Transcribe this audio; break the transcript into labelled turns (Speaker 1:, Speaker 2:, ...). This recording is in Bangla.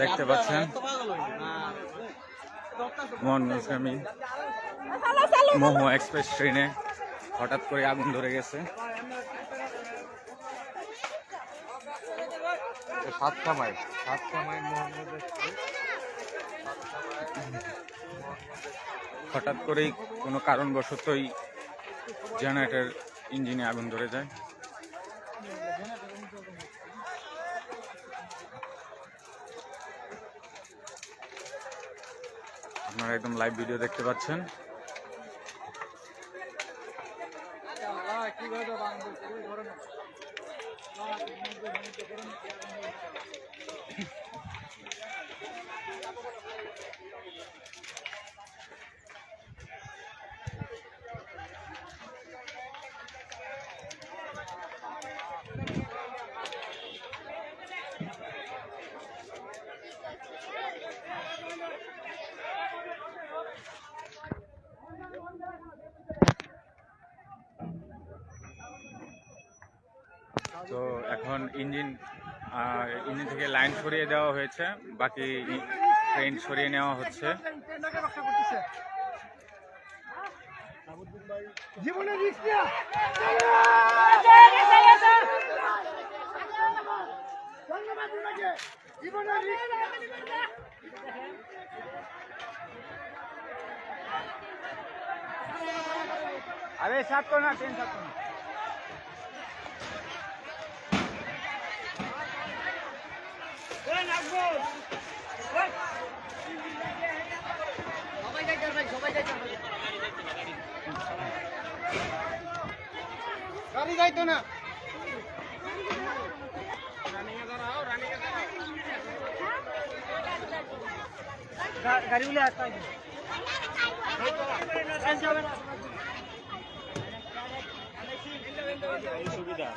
Speaker 1: দেখতে পাচ্ছেন। মোহনগঞ্জগামী মোহো এক্সপ্রেস ট্রেনে হঠাৎ করে আগুন ধরে গেছে।
Speaker 2: সাতটা মাইল। সাতটা মাইল মোহাম্মদ
Speaker 1: হঠাৎ করেই কোনো কারণবশতই জেনারেটর ইঞ্জিনে আগুন ধরে যায়। আপনারা একদম লাইভ ভিডিও দেখতে পাচ্ছেন। তো এখন ইঞ্জিন ইঞ্জিন থেকে লাইন সরিয়ে দেওয়া হয়েছে, বাকি ট্রেন সরিয়ে নেওয়া হচ্ছে। আরে, সাত করো না ট্রেন সাত করো
Speaker 3: গাড়ি যাইতো না। গাড়িগুলো একটা
Speaker 2: সুবিধা